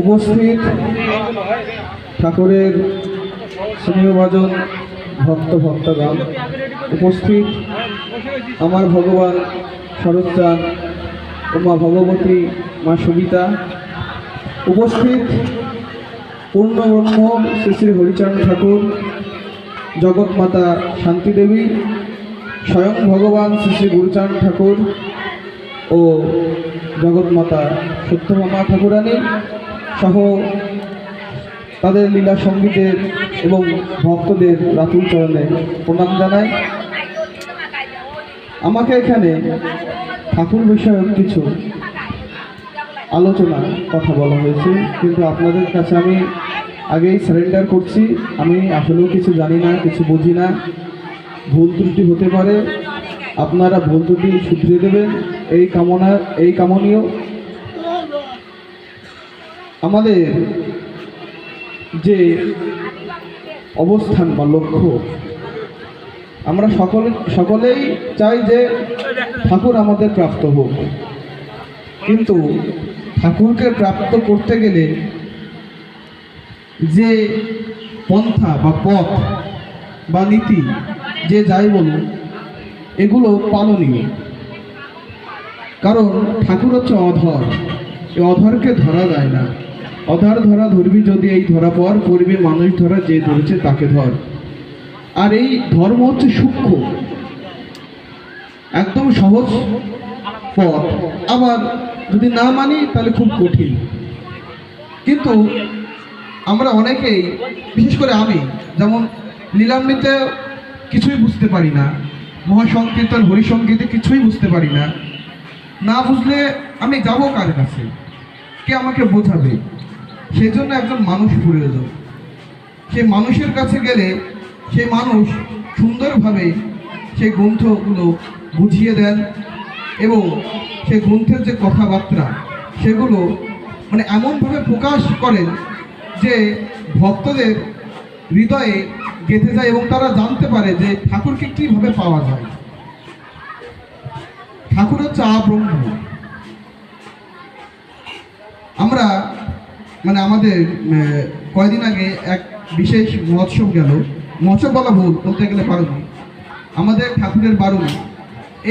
উপস্থিত ঠাকুরের স্নেহভাজন ভক্ত, ভক্তগণ উপস্থিত। আমার ভগবান শরৎচাঁদ উমা ভগবতী, মা সবিতা উপস্থিত। পূর্ণব্রহ্ম শ্রী শ্রী হরিচরণ ঠাকুর, জগৎমাতা শান্তিদেবী, স্বয়ং ভগবান শ্রী শ্রী গুরুচরণ ঠাকুর ও জগৎমাতা সত্যভামা ঠাকুরানী সহ তাদের লীলা সঙ্গীতের এবং ভক্তদের রাতুল চরণে প্রণাম জানাই। আমাকে এখানে ঠাকুর বিষয়ক কিছু আলোচনা কথা বলা হয়েছে, কিন্তু আপনাদের কাছে আমি আগেই সারেন্ডার করছি। আমি আসলেও কিছু জানি না, কিছু বুঝি না। ভুল ত্রুটি হতে পারে আপনারা ভুল ত্রুটি শুধরে দেবেন। এই কামনা, এই কামনীয়। আমাদের যে অবস্থান বা লক্ষ্য, আমরা সকলে, সকলেই চাই যে ঠাকুর আমাদের প্রাপ্ত হোক। কিন্তু ঠাকুরকে প্রাপ্ত করতে গেলে যে পন্থা বা পথ বা নীতি, যে যাই বলুন এগুলো পালনীয়। কারণ ঠাকুর হচ্ছে অধর। এই অধরকে ধরা যায় না। অধর ধরা ধরবি যদি এই ধরা পর পড়বি, মানুষ ধরা যে ধরেছে তাকে ধর। আর এই ধর্ম হচ্ছে সূক্ষ্ম। একদম সহজ পথ। আবার যদি না মানি, তাহলে খুব কঠিন। কিন্তু আমরা অনেকেই, বিশেষ করে আমি, যেমন লীলামৃতে কিছুই বুঝতে পারি না। মহাসংকীর্তন, হরিসংগীতে কিছুই বুঝতে পারি না। না বুঝলে আমি যাব কার কাছে? কে আমাকে বোঝাবে? সেই জন্য একজন মানুষ প্রয়োজন। সেই মানুষের কাছে গেলে সেই মানুষ সুন্দরভাবে সেই গ্রন্থগুলো বুঝিয়ে দেন এবং সেই গ্রন্থের যে কথাবার্তা, সেগুলো মানে এমনভাবে প্রকাশ করেন যে ভক্তদের হৃদয়ে গেঁথে যায় এবং তারা জানতে পারে যে ঠাকুরকে কীভাবে পাওয়া যায়। ঠাকুর হচ্ছে আব্রহ্ম আমরা মানে আমাদের কয়দিন আগে এক বিশেষ মহোৎসব গেল। মহোৎসব বলা ভুল, বলতে গেলে বারণী। আমাদের ঠাকুরের বারণী।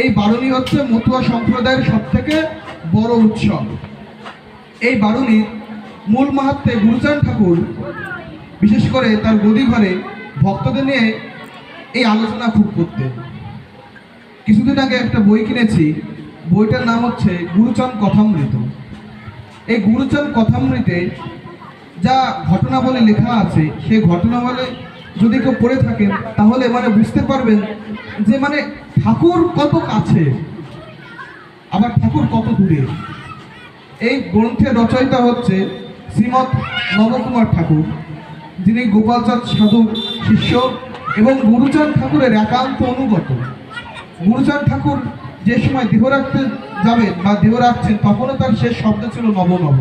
এই বারণী হচ্ছে মতুয়া সম্প্রদায়ের সব থেকে বড় উৎসব। এই বারণীর মূল মাহাত্মে গুরুচান ঠাকুর, বিশেষ করে তার গদি ঘরে ভক্তদের নিয়ে এই আলোচনা খুব করতেন কিছুদিন আগে একটা বই কিনেছি, বইটার নাম হচ্ছে গুরুচন কথামৃত। এই গুরুচন কথামৃতে যা ঘটনা বলে লেখা আছে, সেই ঘটনা বলে যদি কেউ পড়ে থাকেন, তাহলে মানে বুঝতে পারবেন যে মানে ঠাকুর কত কাছে, আবার ঠাকুর কত দূরে। এই গ্রন্থের রচয়িতা হচ্ছে শ্রীমৎ নবকুমার ঠাকুর। যিনি গোপালচাঁদ সাধুর শিষ্য এবং গুরুচাঁদ ঠাকুরের একান্ত অনুগত। গুরুচাঁদ ঠাকুর যে সময় দেহ রাখতে যাবেন বা দেহ রাখছেন তখনও তার শেষ শব্দ ছিল নব নব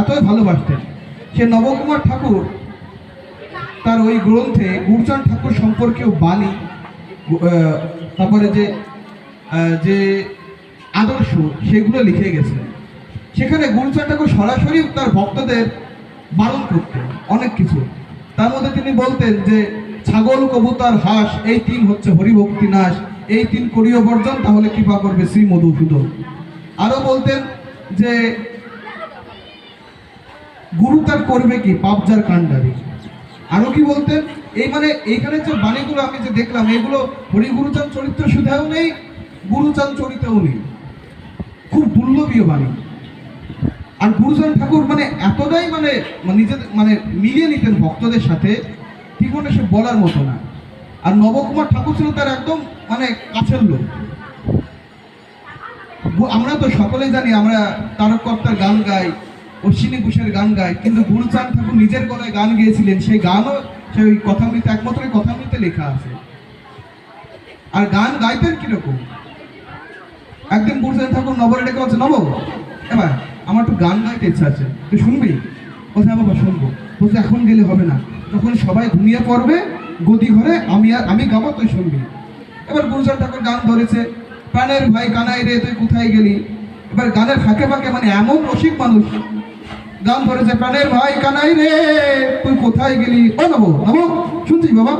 এতই ভালোবাসতেন। সে নবকুমার ঠাকুর তার ওই গ্রন্থে গুরুচাঁদ ঠাকুর সম্পর্কেও বাণী তারপরে যে যে আদর্শ, সেগুলো লিখে গেছেন। সেখানে গুরুচাঁদ ঠাকুর সরাসরি তার ভক্তদের বারণ করতেন অনেক কিছু। তার মধ্যে তিনি বলতেন যে, ছাগল, কবুতর, হাঁস, এই তিন হচ্ছে হরিভক্তি নাশ। এই তিন করিও বর্জন, তাহলে কৃপা করবে শ্রী মধুসূদন। আরও বলতেন যে, গুরু তার করবে কি? পাপজার কাণ্ডারি। আরও কি বলতেন? এই মানে এইখানে যে বাণীগুলো আমি যে দেখলাম, এগুলো হরিগুরুচাঁদ চরিত্র সুধাও নেই, গুরুচাঁদ চরিত্রও নেই। খুব দুর্লভীয় বাণী। আর গুরুচাঁদ ঠাকুর মানে এতটাই মানে নিজেদের মানে মিলিয়ে নিতেন ভক্তদের সাথে ঠিক মনে সে বলার মতো না। আর নবকুমার ঠাকুর ছিল তার একদম মানে কাছের লোক। আমরা তো সকলেই জানি, আমরা তারকর্তার গান গাই, অশ্বিনী ঘোষের গান গাই, কিন্তু গুরুচাঁদ ঠাকুর নিজের গলায় গান গেয়েছিলেন, সেই গানও, সেই কথামৃতে, একমাত্র কথামৃতে লেখা আছে। আর গান গাইতেন কীরকম? একদিন গুরুচাঁদ ঠাকুর নবরে ডেকে বলছে, নব, এবার আমার একটু গান গাইতে ইচ্ছা আছে। তুই শুনবি? বলছে হ্যাঁ বাবা, শুনব। বলছে, এখন গেলে হবে না। তখন সবাই ঘুমিয়ে পড়বে, গদি ঘরে, আমি আর আমি গাবো, তুই শুনবি। এবার গুরুচাঁদ ঠাকুর গান ধরেছে। প্রাণের ভাই কানাই রে, তুই কোথায় গেলি? এবার গানের ফাঁকে ফাঁকে মানে এমন রসিক মানুষ। গান ধরেছে, প্রাণের ভাই কানাই রে, তুই কোথায় গেলি? ও নব নব, শুনছিস বাবা?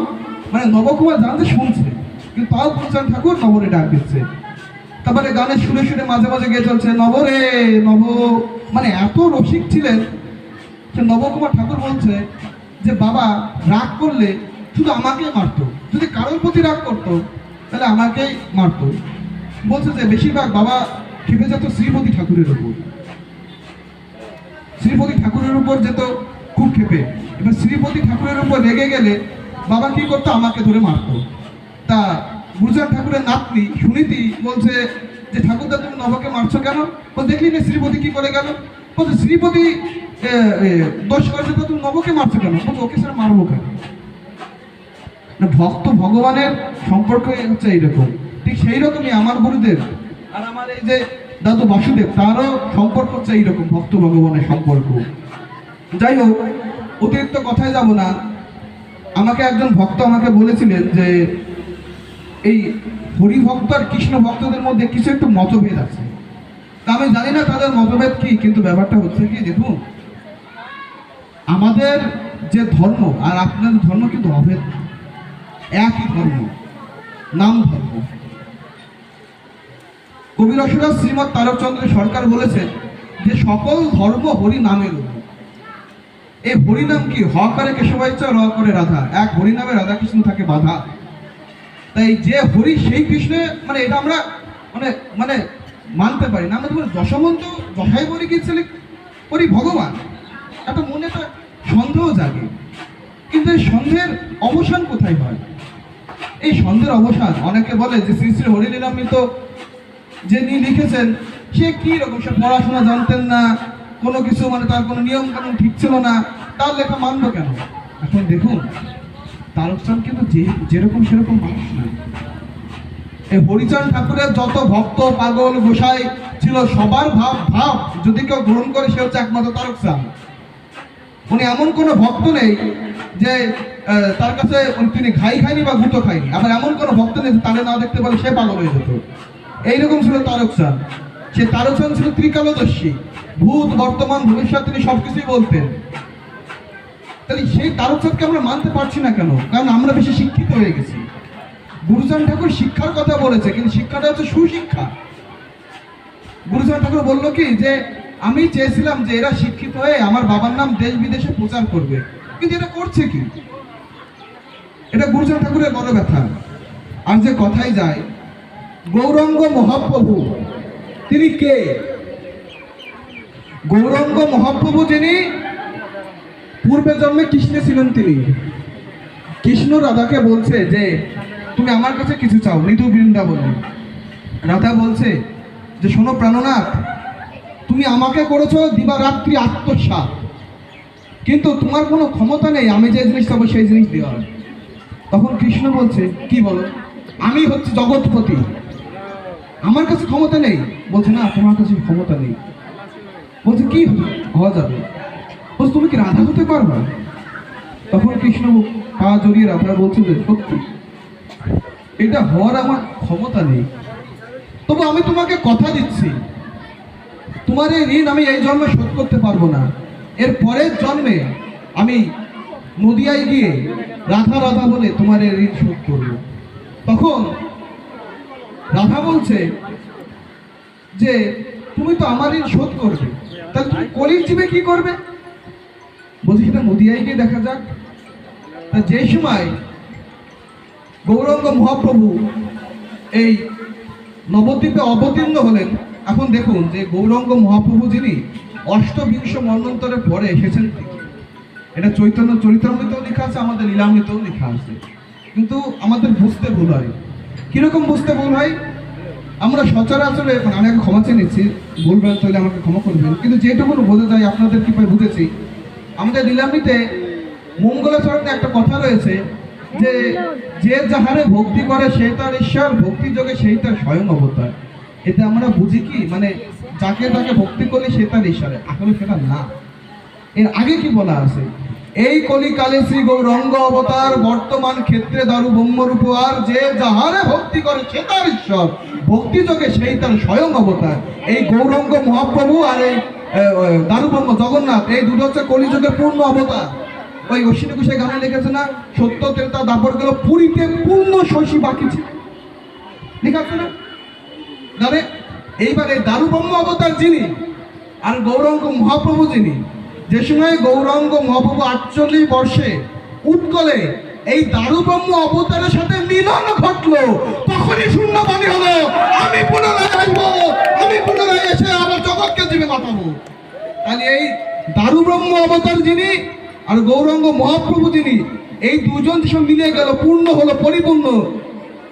মানে নবকুমার জানতে শুনছে। কিন্তু তাও গুরুচান ঠাকুর নবরে ডাক দিচ্ছে। তারপরে গানের শুনে শুনে মাঝে মাঝে গিয়ে চলছে, নবরে, নব মানে এত রসিক ছিলেন সে নবকুমার ঠাকুর বলছে যে, বাবা, রাগ করলে শুধু আমাকেই মারতো, যদি কারোর প্রতি রাগ করতো, তাহলে আমাকেই মারতো। বলছে যে, বেশিরভাগ বাবা খেপে যেত শ্রীপতি ঠাকুরের উপর। শ্রীপতি ঠাকুরের উপর যেত খুব খেপে এবার শ্রীপতি ঠাকুরের উপর রেগে গেলে বাবা কি করতো? আমাকে ধরে মারতো। তা গুরুচান ঠাকুরের নাতনি সুনীতি বলছে যে ঠাকুরদা তুমি নবকে মারছো কেন? ও দেখলি না, শ্রীপতি কি করে গেল? বলছে, শ্রীপতি দোষ করেছে তো তুমি নবকে মারছো কেন? বলছে, ওকে স্যার মারবো কেন? না ভক্ত ভগবানের সম্পর্ক হচ্ছে এইরকম। ঠিক সেই রকমই আমার গুরুদেব আর আমার এই যে দাদু বাসুদেব, তারও সম্পর্ক হচ্ছে এইরকম, ভক্ত ভগবানের সম্পর্ক। যাই হোক, অতিরিক্ত কথায় যাব না। আমাকে একজন ভক্ত আমাকে বলেছিলেন যে এই হরিভক্ত আর কৃষ্ণ ভক্তদের মধ্যে কিছু একটু মতভেদ আছে। তা আমি জানি না তাদের মতভেদ কি, কিন্তু ব্যাপারটা হচ্ছে কি, দেখুন, আমাদের যে ধর্ম, আর আপনাদের ধর্ম কিন্তু অভেদ একই ধর্ম, নাম ধর্ম। কবি রসরাজ শ্রীমৎ তারকচন্দ্র সরকার বলেছেন যে, সকল ধর্ম হরি নামের এই হরিনাম কি? হ করে কেশবাইচ র করে রাধা। এক হরিনামে রাধা কৃষ্ণ থাকে বাধা। তাই যে হরি সেই কৃষ্ণে মানে এটা আমরা মানে মানে মানতে পারি না। আমরা বলি যশবন্ত যশাই বলি গিয়েছিলেন হরি ভগবান। একটা মনে একটা সন্দেহ জাগে। কিন্তু এই সন্দেহের অবসান কোথায় হয়? এই সন্দেহের অবসান, অনেকে বলে যে শ্রী শ্রী হরিলীলামৃত নিয়ে লিখেছেন, সে কী রকম? সে পড়াশোনা জানতেন না, কোনো কিছু মানে তার কোনো নিয়ম কানুন ঠিক ছিল না, তার লেখা মানবো কেন? এখন দেখুন তারকচাঁদ কিন্তু যেরকম সেরকম মানুষ না। এই হরিচাঁদ ঠাকুরের যত ভক্ত, পাগল, গোসাই ছিল, সবার ভাব ভাব যদি কেউ গ্রহণ করে, সে হচ্ছে একমাত্র তারক তারকচাঁদ উনি এমন কোনো ভক্ত নেই যে তার কাছে তিনি ঘাই খায়নি বা গুটো খায়নি। আবার এমন কোনো ভক্ত নেই তারে না দেখতে পারে সে পাগল হয়ে যেত। এইরকম ছিল তারক তারকচাঁদ সে তারকচাঁদ ছিল ত্রিকালদর্শী। ভূত, বর্তমান, ভবিষ্যৎ তিনি সবকিছুই বলতেন। তাহলে সেই তারকচাঁদকে আমরা মানতে পারছি না কেন? কারণ আমরা বেশি শিক্ষিত হয়ে গেছি। গুরুচাঁদ ঠাকুর শিক্ষার কথা বলেছে, কিন্তু শিক্ষাটা হচ্ছে সুশিক্ষা। গুরুচাঁদ ঠাকুর বলল কি যে, আমি চেয়েছিলাম যে এরা শিক্ষিত হয়ে আমার বাবার নাম দেশ বিদেশে প্রচার করবে, কিন্তু এটা করছে কি? এটা গুরুজন ঠাকুরের বড় ব্যথা। আর যে কথাই যায়, গৌরঙ্গ মহাপ্রভু, তিনি কে? গৌরঙ্গ মহাপ্রভু যিনি পূর্বে জন্মে কৃষ্ণে ছিলেন তিনি। কৃষ্ণ রাধাকে বলছে যে, তুমি আমার কাছে কিছু চাও নিতু বৃন্দাবনে। রাধা বলছে যে, শোনো প্রাণনাথ, তুমি আমাকে করেছ দিবারাত্রি আত্মসাৎ। কিন্তু তোমার কোনো ক্ষমতা নেই, আমি যে জিনিস চাবো সেই জিনিস দেওয়ার তখন কৃষ্ণ বলছে, কি বলো? আমি হচ্ছে জগৎপতি। আমার কাছে ক্ষমতা নেই। বলছে, না, তোমার কাছে ক্ষমতা নেই। বলছে, কি হওয়া যাবে। বলছে তুমি কি রাধা হতে পারবে তখন কৃষ্ণ পা জড়িয়ে রাধা বলছে যে, সত্যি, এটা হওয়ার আমার ক্ষমতা নেই। তবু আমি তোমাকে কথা দিচ্ছি। তোমার এই ঋণ আমি এই জন্মে শোধ করতে পারব না। এর পরের জন্মে আমি নদিয়ায় গিয়ে রাধা রাধা বলে তোমার এই ঋণ শোধ করব। তখন রাধা বলছে যে, তুমি তো আমার ঋণ শোধ করবে। তাহলে তুমি কলির জীবে কি করবে? বলছি সেটা নদিয়ায় গিয়ে দেখা যাক। তা যে সময় গৌরঙ্গ মহাপ্রভু এই নবদ্বীপে অবতীর্ণ হলেন, এখন দেখুন যে গৌরঙ্গ মহাপ্রভু যিনি অষ্টবিংশ মন্বন্তরে পরে এসেছেন। এটা চৈতন্য চরিতামৃতেও লেখা আছে, আমাদের লীলামৃতেও লেখা আছে। কিন্তু আমাদের বুঝতে ভুল হয়। কীরকম বুঝতে ভুল হয়? আমরা সচরাচরে মানে আমি ক্ষমা চেয়ে নিচ্ছি ভুলবেন তাহলে আমাকে ক্ষমা করবেন। কিন্তু যেটুকু বোঝা যায়, আপনাদের কৃপায় বুঝেছি আমাদের লীলামৃতে মঙ্গলাচরণে একটা কথা রয়েছে যে যে যাহারে ভক্তি করে সে তার ঈশ্বর, ভক্তি যোগে সেই তার স্বয়ং অবতার। এতে আমরা বুঝি কি? মানে যাকে তাকে ভক্তি করলে সে তার ঈশ্বরে। আসলে সেটা না। এর আগে কি বলা আছে? এই কলিকালে শ্রী গৌরঙ্গ অবতার বর্তমান ক্ষেত্রে দারু ব্রহ্মরূপ আর যে যাহারে ভক্তি করে সে তার ঈশ্বর, ভক্তি যোগে সেই তার স্বয়ং অবতার। এই গৌরঙ্গ মহাপ্রভু আর এই দারুব্রহ্ম জগন্নাথ, এই দুটো হচ্ছে কলিযুগের পূর্ণ অবতার। ওই অশ্বিনী কুশে গানে লিখেছে না, সত্য ত্রেতা দাপর গেল, পুরীতে পূর্ণ শশী বাকি ছিল। লেখা আছে না? দাঁড়ে এইবারে দারুব্রহ্ম অবতার যিনি, আর গৌরাঙ্গ মহাপ্রভু যিনি, যে সময় গৌরাঙ্গ মহাপ্রভু আটচল্লিশ বর্ষে উৎকলে এই দারুব্রহ্ম অবতারের সাথে মিলন ঘটলো। তখনই শূন্যবাণী হলো, আমি পুনরায় আসব, আমি পুনরায় এসে আমার জগৎকে জীবে মাতাবো তাহলে এই দারুব্রহ্ম অবতার যিনি আর গৌরাঙ্গ মহাপ্রভু যিনি, এই দুজন সব মিলে গেল, পূর্ণ হলো, পরিপূর্ণ।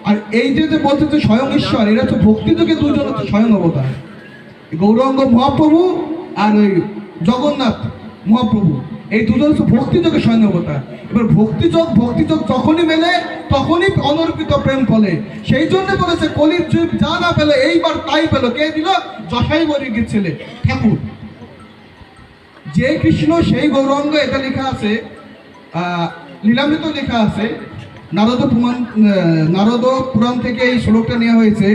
আর এই যে যে বলছে যে স্বয়ং ঈশ্বর, এরা ভক্তি যোগে দুজন হচ্ছে স্বয়ং অবতার। গৌরাঙ্গ মহাপ্রভু আর ওই জগন্নাথ মহাপ্রভু। এই দুজন হচ্ছে ভক্তি যোগে স্বয়ং অবতার এবার ভক্তিযোগ ভক্তিযোগ যখনই মেলে, তখনই অনর্পিত প্রেম ফলে। সেই জন্য বলেছে, কলির যুগ যা না পেলে, এইবার তাই পেল। কে দিল? যশাই বলি ছেলে। ঠাকুর। যে কৃষ্ণ, সেই গৌরাঙ্গ, এটা লেখা আছে লীলামৃত লেখা আছে। নারদ পুরাণ নারদ পুরাণ থেকে এই শ্লোকটা নেওয়া হয়েছে।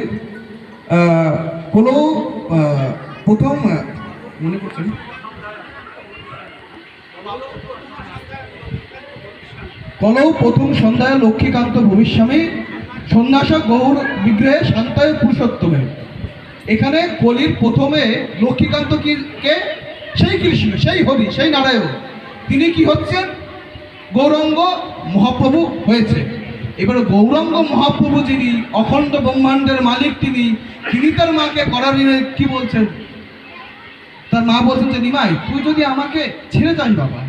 কোনো প্রথম মনে করছেন কলৌ প্রথম সন্ধ্যায় লক্ষ্মীকান্ত ভবিষ্যমে সন্ন্যাসক গৌর বিগ্রহে শান্তায় পুরুষোত্তমে। এখানে কলির প্রথমে লক্ষ্মীকান্ত কি সেই কৃষ্ণ, সেই হরি, সেই নারায়ণ, তিনি কি হচ্ছেন? গৌরাঙ্গ মহাপ্রভু হয়েছে। এবার গৌরাঙ্গ মহাপ্রভু যিনি অখণ্ড ব্রহ্মাণ্ডের মালিক তিনি তিনি তার মাকে করার জন্য কি বলছেন? তার মা বলছেন যে, নিমাই, তুই যদি আমাকে ছেড়ে যাস বাবা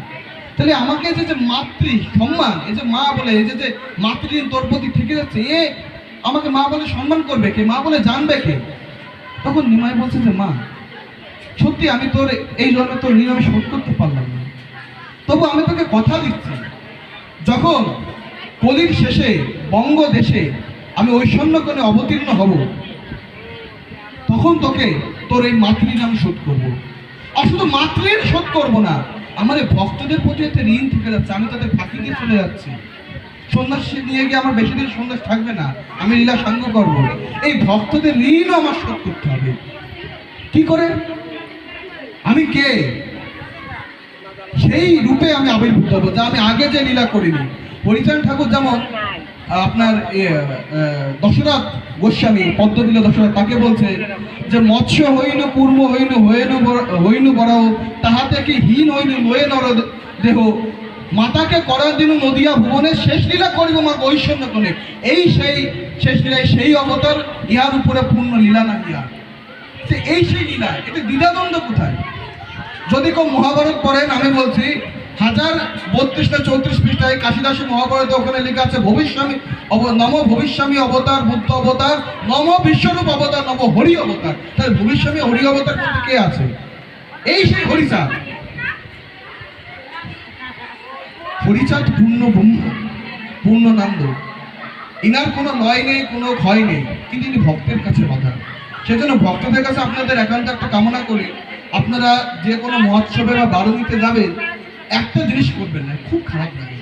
তাহলে আমাকে যে যে মাতৃ, সম্মান, এই যে মা বলে, এই যে যে মাতৃ তোর প্রতি থেকে যাচ্ছে, এ আমাকে মা বলে সম্মান করবে কে? মা বলে জানবে কে? তখন নিমাই বলছে যে, মা, সত্যি আমি তোর এই জন্মে তোর ঋণ শোধ করতে পারলাম না। তবু আমি তোকে কথা দিচ্ছি। যখন কলির শেষে, বঙ্গ দেশে আমি ঐশ্বন্য কোণে অবতীর্ণ হব, তখন তোকে তোর এই মাতৃ আমি শোধ করব। আর শুধু মাতৃর শোধ করব না এই ভক্তদের প্রতি একটা ঋণ থেকে যাচ্ছে, আমি তাদের ফাঁকি দিয়ে চলে যাচ্ছি। সন্ন্যাস নিয়ে গিয়ে আমার বেশি দিন সন্ন্যাস থাকবে না, আমি লীলা সাঙ্গ করব। এই ভক্তদের ঋণও আমার শোধ করতে হবে। কি করে? আমি কে? সেই রূপে আমি আবির্ভূত হব, যা আমি আগে যে লীলা করিনি। হরিচরণ ঠাকুর যেমন আপনার ইয়ে, দশরথ গোস্বামী পদ্মবিল দশরথ তাকে বলছে যে মৎস্য হইন পূর্ব হইন হইন হইন বরাও তাহাতে কি হীন হইন লয়ে নর দেহ। মাতাকে করার দিন নদিয়া ভুবনে শেষ লীলা করিব মা ঐশ্বন্য কোণে। এই সেই শেষ লীলায় সেই অবতার ইহার উপরে পূর্ণ লীলা না ইহা। যে এই সেই লীলা এটা দ্বিধাদ্বন্দ্ব কোথায়? যদি কেউ মহাভারত পড়েন আমি বলছি হাজার বত্রিশটা চৌত্রিশ পৃষ্ঠায় কাশিদাসী মহাভারত ওখানে লেখা আছে, ভবিষ্যামী নম ভবিষ্যামী অবতার, বুদ্ধ অবতার, নম বিশ্বরূপ অবতার, নম হরি অবতার। তাহলে ভবিষ্যামী হরি অবতার বলতে কে আছে? এই সেই হরিচাঁদ। হরিচাঁদ পূর্ণ ব্রহ্ম পূর্ণানন্দ ইনার কোনো লয় নেই, কোনো ক্ষয় নেই, কিন্তু ইনি ভক্তের কাছে বাধা। সেজন্য ভক্তদের কাছে আপনাদের একান্ত একটা কামনা করি, আপনারা যে কোনো মহোৎসবে বা বারণীতে যাবেন একটা জিনিস করবেন না, খুব খারাপ লাগে।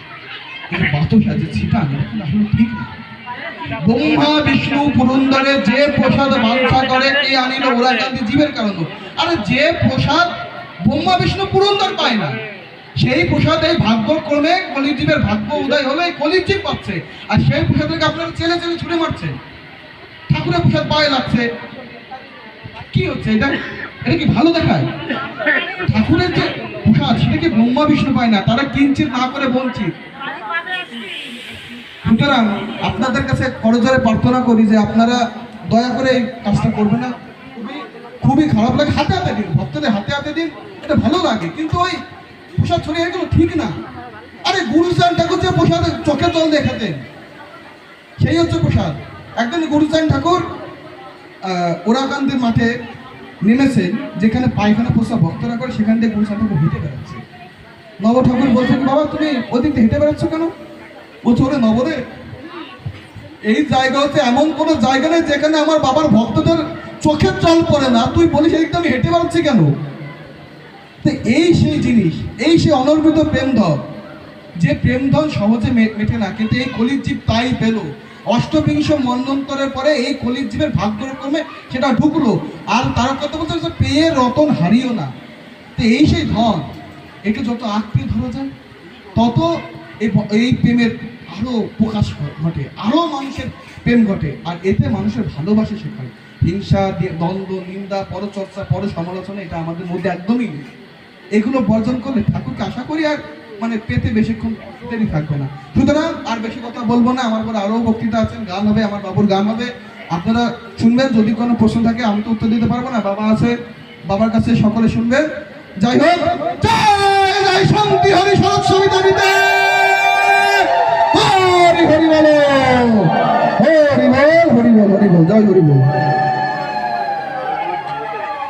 এটা বাতাস আছে ছিটান আসলে ঠিক না। ব্রহ্মা, বিষ্ণু, পুরন্দরে যে প্রসাদ বাঞ্ছা করে, কে আনিল, ওরা কান্তি জীবের কারণ আরে যে প্রসাদ ব্রহ্মা, বিষ্ণু, পুরন্দর পায় না, সেই প্রসাদ এই ভাগ্যক্রমে কলিজীবের ভাগ্য উদয় হলে কলিজীব পাচ্ছে। আর সেই প্রসাদকে আপনারা ছেলে ছেলে ছুড়ে মারছে ঠাকুরের প্রসাদ পায়ে লাগছে। কি হচ্ছে এটা? এটা কি ভালো দেখায়? ঠাকুরের যে প্রসাদ সেটা কি ব্রহ্মা বিষ্ণু পায় না তারা কিঞ্চিত না করে বঞ্চিত সুতরাং আপনাদের কাছে করজোরে প্রার্থনা করি যে আপনারা দয়া করে এই কাজটা করবেন না। খুবই খারাপ লাগে। হাতে হাতে দিন ভক্তদের হাতে হাতে দিন এটা ভালো লাগে। কিন্তু ওই প্রসাদ ছড়িয়ে গেল ঠিক না। আরে গুরুচান ঠাকুর যে প্রসাদ চোখে জল দেখাতেন সেই হচ্ছে প্রসাদ। একদিন গুরুচান ঠাকুর আহ, ওরাকান্তের মাঠে নেমেছেন যেখানে পায়খানা প্রসাদ ভক্তরা করে, সেখান থেকে গুরুচান ঠাকুর হেঁটে বেড়াচ্ছে। নব ঠাকুর বলছেন, বাবা, তুমি ওদিক হেঁটে বেড়াচ্ছ কেন? বলছে, ওরে নবরে এই জায়গা হচ্ছে এমন কোনো জায়গা নেই, যেখানে আমার বাবার ভক্তদের চোখের জল পড়ে না। তুই বলিস তো আমি হেঁটে বেড়াচ্ছি কেন? তো এই সেই জিনিস, এই সেই অনর্বিত প্রেমধন। যে প্রেমধন সহজে মেটে না, কিন্তু এই কলির জীব তাই পেল। অষ্টবিংশ মন্বন্তরের পরে এই কলির জীবের ভাগ্যক্রমে সেটা ঢুকলো। আর তারা কত বলছে? যে পেয়ে রতন হারিও না। তো এই সেই ধন একে যত আঁকড়ে ধরা যায়, তত এই প্রেমের আরও প্রকাশ ঘটে, আরও মানুষের প্রেম ঘটে। আর এতে মানুষের ভালোবাসা শেখায়। হিংসা দ্বন্দ্ব, নিন্দা, পরচর্চা পর সমালোচনা এটা আমাদের মধ্যে একদমই নেই। এগুলো বর্জন করলে ঠাকুরকে আশা করি আর মানে পেতে বেশিক্ষণ দেরি থাকবে না। সুতরাং আর বেশি কথা বলব না, আমার পরে আরও বক্তৃতা আছেন গান হবে, আমার বাবুর গান হবে। আপনারা শুনবেন, যদি কোনো প্রশ্ন থাকে, আমি তো উত্তর দিতে পারব না, বাবা আছে, বাবার কাছে সকলে শুনবেন। যাই হোক শান্তি, হরি হরি হরি হরি বল হরি বল হরি বল, জয় হরি বল।